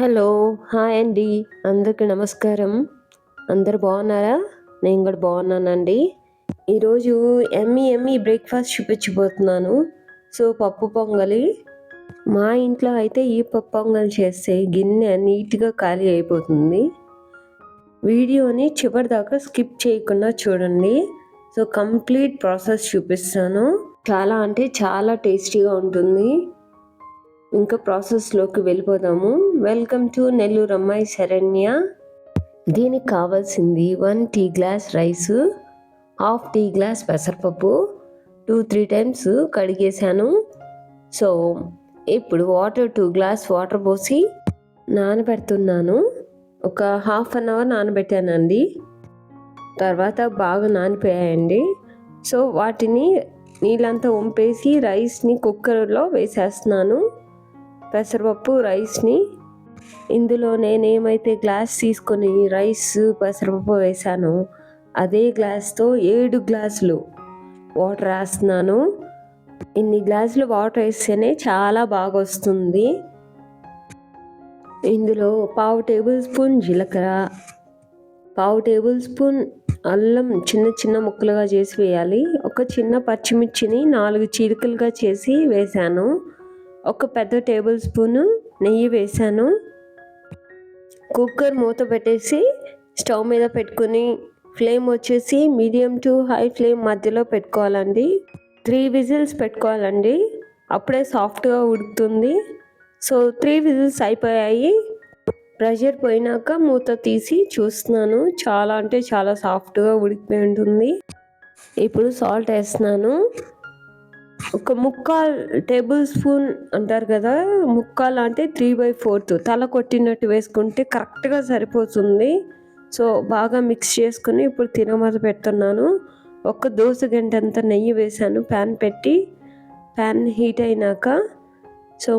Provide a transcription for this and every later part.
Hello hi అండి. అందరికి నమస్కారం. అందరు బాగున్నారా? నేను కూడా బాగున్నానండి. ఈరోజు ఎమ్మి ఎమ్మి బ్రేక్ఫాస్ట్ చూపించబోతున్నాను. సో పప్పు పొంగలి. మా ఇంట్లో అయితే ఈ పప్పు పొంగలి చేస్తే గిన్నె నీట్గా ఖాళీ అయిపోతుంది. వీడియోని చివరి దాకా స్కిప్ చేయకుండా చూడండి. సో కంప్లీట్ ప్రాసెస్ చూపిస్తాను. చాలా అంటే చాలా టేస్టీగా ఉంటుంది. ఇంకా ప్రాసెస్లోకి వెళ్ళిపోదాము. వెల్కమ్ టు నెల్లూరు అమ్మాయి శరణ్య. దీనికి కావాల్సింది one tea glass rice half tea glass పెసరపప్పు టూ త్రీ టైమ్స్ కడిగేశాను. సో ఇప్పుడు వాటర్ టూ గ్లాస్ వాటర్ పోసి నానబెడుతున్నాను. ఒక హాఫ్ అన్ అవర్ నానబెట్టానండి. తర్వాత బాగా నానిపోయాయండి. సో వాటిని నీళ్ళంతా వంపేసి రైస్ని కుక్కర్లో వేసేస్తున్నాను. పెసరపప్పు రైస్ని. ఇందులో నేనేమైతే గ్లాస్ తీసుకొని రైస్ పెసరపప్పు వేసానో అదే గ్లాస్తో ఏడు గ్లాసులు వాటర్ వేస్తున్నాను ఇన్ని గ్లాసులు వాటర్ వేస్తేనే చాలా బాగా వస్తుంది ఇందులో పావు టేబుల్ స్పూన్ జీలకర్ర పావు టేబుల్ స్పూన్ అల్లం చిన్న చిన్న ముక్కలుగా చేసి వేయాలి. ఒక చిన్న పచ్చిమిర్చిని నాలుగు చీలికలుగా చేసి వేసాను ఒక పెద్ద టేబుల్ స్పూను నెయ్యి వేసాను కుక్కర్ మూత పెట్టేసి స్టవ్ మీద పెట్టుకుని ఫ్లేమ్ వచ్చేసి మీడియం టు హై ఫ్లేమ్ మధ్యలో పెట్టుకోవాలండి. త్రీ విజిల్స్ పెట్టుకోవాలండి. అప్పుడే సాఫ్ట్గా ఉడుకుతుంది. సో త్రీ విజిల్స్ అయిపోయాయి. ప్రెషర్ పోయినాక మూత తీసి చూస్తున్నాను. చాలా అంటే చాలా సాఫ్ట్గా ఉడికిపోయి ఉంటుంది. ఇప్పుడు సాల్ట్ వేస్తున్నాను. ఒక ముక్కాల్ టేబుల్ స్పూన్ అంటారు కదా ముక్కాల్ అంటే త్రీ బై ఫోర్త్ తల కొట్టినట్టు వేసుకుంటే కరెక్ట్గా సరిపోతుంది. సో బాగా మిక్స్ చేసుకుని ఇప్పుడు తినమత పెడుతున్నాను. ఒక దోశ గంట అంతా నెయ్యి వేసాను ప్యాన్ పెట్టి. ప్యాన్ హీట్ అయినాక సో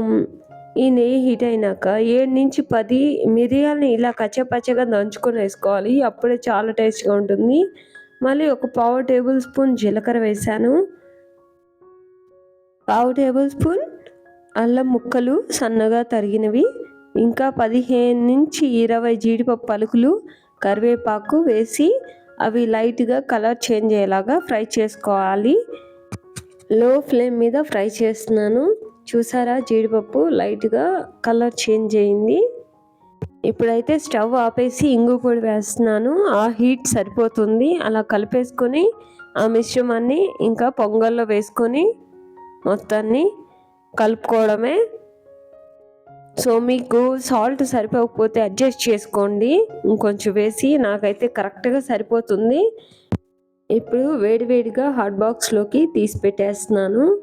ఈ నెయ్యి హీట్ అయినాక ఏడు నుంచి పది మిరియాలని ఇలా కచ్చపచ్చగా దంచుకొని వేసుకోవాలి. అప్పుడే చాలా టేస్ట్గా ఉంటుంది. మళ్ళీ ఒక పావు టేబుల్ స్పూన్ జీలకర్ర వేసాను పావు టేబుల్ స్పూన్ అల్లం ముక్కలు సన్నగా తరిగినవి ఇంకా పదిహేను నుంచి ఇరవై జీడిపప్పు పలుకులు కరివేపాకు వేసి అవి లైట్గా కలర్ చేంజ్ అయ్యేలాగా ఫ్రై చేసుకోవాలి. లో ఫ్లేమ్ మీద ఫ్రై చేస్తున్నాను. చూసారా? జీడిపప్పు లైట్గా కలర్ చేంజ్ అయింది. ఇప్పుడైతే స్టవ్ ఆపేసి ఇంగు పొడి వేస్తున్నాను. ఆ హీట్ సరిపోతుంది. అలా కలిపేసుకొని ఆ మిశ్రమాన్ని ఇంకా పొంగల్లో వేసుకొని మొత్తాన్ని కలుపుకోవడమే. సో మీకు సాల్ట్ సరిపోకపోతే అడ్జస్ట్ చేసుకోండి. ఇంకొంచెం వేసి నాకైతే కరెక్ట్గా సరిపోతుంది. ఇప్పుడు వేడివేడిగా హాట్ బాక్స్లోకి తీసి పెట్టేస్తున్నాను.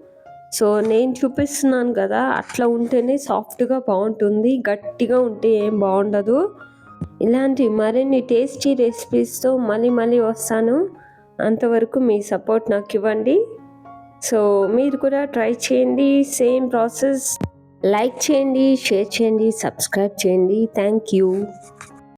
సో నేను చూపిస్తున్నాను కదా అట్లా ఉంటేనే సాఫ్ట్గా బాగుంటుంది. గట్టిగా ఉంటే ఏం బాగుండదు. ఇలాంటి మరిన్ని టేస్టీ రెసిపీస్తో మళ్ళీ మళ్ళీ వస్తాను. అంతవరకు మీ సపోర్ట్ నాకు ఇవ్వండి. సో మీరు కూడా ట్రై చేయండి సేమ్ ప్రాసెస్. లైక్ చేయండి షేర్ చేయండి సబ్స్క్రైబ్ చేయండి. Thank you.